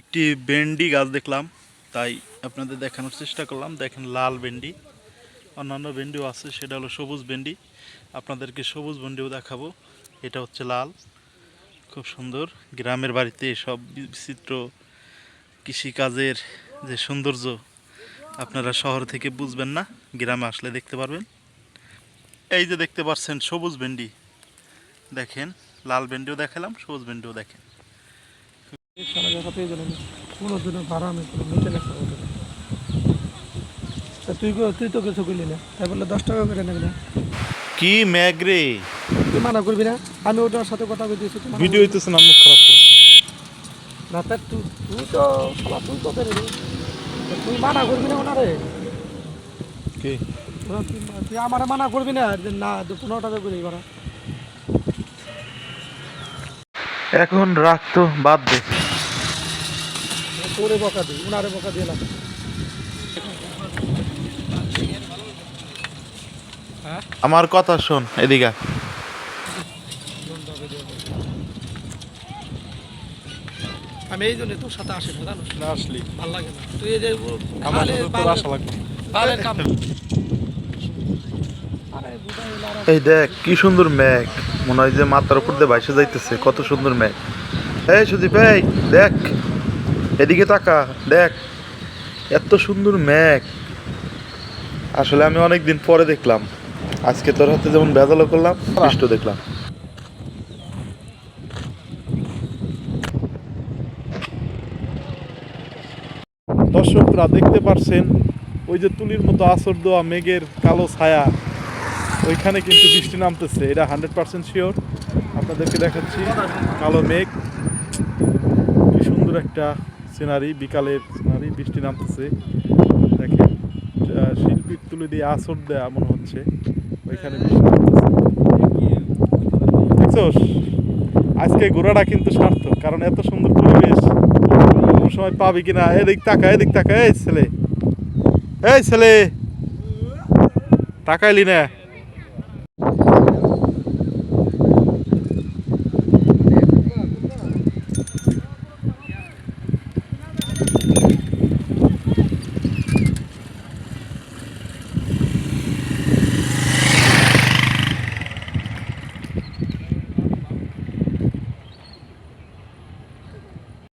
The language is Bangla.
একটি ভেন্ডি গাছ দেখলাম, তাই আপনাদের দেখানোর চেষ্টা করলাম। দেখেন লাল ভেন্ডি, অন্যান্য ভেন্ডিও আছে, সেটা হলো সবুজ ভেন্ডি। আপনাদেরকে সবুজ ভেন্ডিও দেখাবো, এটা হচ্ছে লাল, খুব সুন্দর। গ্রামের বাড়িতে সব বিচিত্র কৃষিকাজের যে সৌন্দর্য, আপনারা শহর থেকে বুঝবেন না, গ্রামে আসলে দেখতে পারবেন। এই যে দেখতে পাচ্ছেন সবুজ ভেন্ডি, দেখেন, লাল ভেন্ডিও দেখালাম, সবুজ ভেন্ডিও দেখেন। কোনো দিনও ভাড়া আমি কোনো নিতে। তা তুই তুই তো কিছু করলি না। তাই বললে দশ টাকা করে নেবি না। কি ম্যাগরে তুই মানা করবি না? আমি ওটার সাথে কথা বলে দিয়েছি ভিডিও হইতেছে না মুখ খারাপ করছে। না তা তুই তুই তো শালা তুই তো পেরে তুই মানা করবি না ওনারে? কি? তুই আমারে মানা করবি না? না পনেরো টাকা করে করা এখন রাখতো বাদ দে। তোরে বকা দিই ওনারে বকা দিয়ে না আমার কথা শোন এদিকে আমি এই জন্য তোর সাথে আসি না জানো না আসলি। ভালো লাগে না। তুই এই যে আমার তোর আশা লাগবে। বালের কাম। এই দেখ কি সুন্দর মেঘ। মনে হয় যে মাথার উপর দিয়ে বাইসে যাইতেছে কত সুন্দর মেঘ। এই সুদীপ এই দেখ। এদিকে তাকা, দেখ, এত সুন্দর মেঘ আসলে আমি অনেক দিন পরে দেখলাম। আজকে তোর হাতে যেমন ভেজালো করলাম বৃষ্টি দেখলাম। দর্শকরা দেখতে পারছেন, ওই যে তুলির মতো আসর দেওয়া মেঘের কালো ছায়া। ওইখানে কিন্তু বৃষ্টি নামতেছে, এটা হান্ড্রেড পার্সেন্ট শিওর। আপনাদেরকে দেখাচ্ছি, কালো মেঘ। কি সুন্দর একটা সিনারি বিকালের সিনারি বৃষ্টি নামতেছে। দেখেন শিল্পীর তুলি দিয়ে আসর দেয়া মনে হচ্ছে। ওইখানে আজকে ঘোরাটা কিন্তু সার্থক, কারণ এত সুন্দর পরিবেশ। কোনো সময় পাবি কিনা? এদিক তাকা এদিক তাকা। এই ছেলে। এই ছেলে। তাকাইলি না।